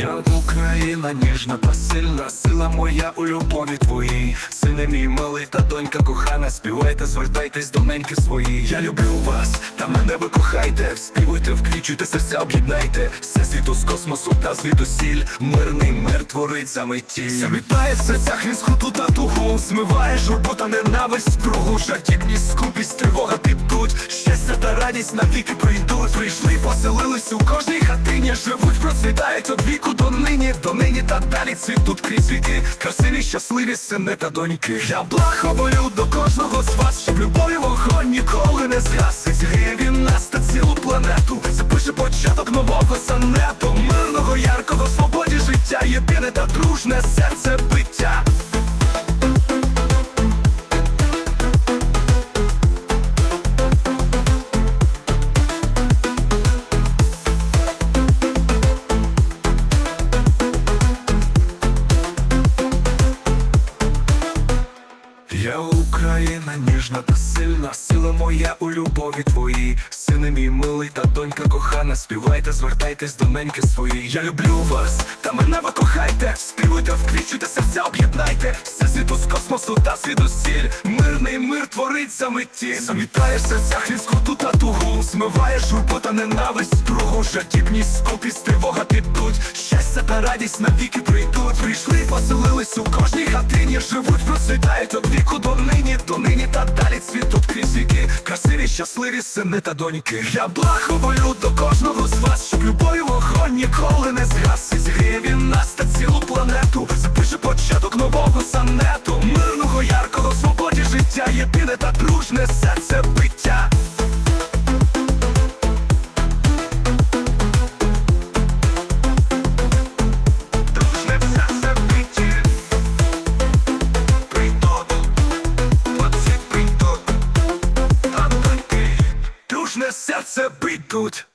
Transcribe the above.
Я Україна, ніжна та сильна, сила моя у любові твоїй. Сине мій милий та донька кохана, співайте, звертайтесь до неньки свої. Я люблю вас, та мене ви кохайте. Співуйте, вквічуйте, серця об'єднайте. Все світу з космосу та звідусіль. Мирний мир творить за миті. Замітає в серцях він схоту та тугу. Змиває журбу та ненависть кругу. Жартівність, скупість, тривога підуть. Щастя та радість навіки прийдуть. Прийшли, поселились у кожній хатині. Живуть, процвітають від віку до нині, до нині та далі цвітуть крізь віки. Красиві, щасливі сини та доньки. Я благоволю до кожного з вас, щоб любові вогонь ніколи не згасить. Гріє він нас та цілу планету. Запише початок нового санету. Мирного, яркого, свободі життя. Єдине та дружне серце биття. Україна, ніжна та сильна, сила моя у любові твоїй. Сини мій милий та донька кохана, співайте, звертайтесь до неньки свої. Я люблю вас, та мене ви кохайте. Співуйте, вквічуйте, серця об'єднайте. Все світу з космосу та звідусіль. Мирний мир творить за митті. Замітає в серцях ліскоту та тугу. Змиває журбу та ненависть кругу. Жадібність, скупість, тривога підуть. Та радість навіки прийдуть. Прийшли, поселились у кожній хатині. Живуть, процвітають від віку до нині, до нині та далі цвітуть крізь віки. Красиві, щасливі сини та доньки. Я благоволю до кожного з вас, щоб любові вогонь ніколи не згасить. Гріє він нас та цілу планету. Запише початок нового сонету. Мирного, яркого, свободі життя. Єдине та дружне серце биття. Дружне серце бить тут.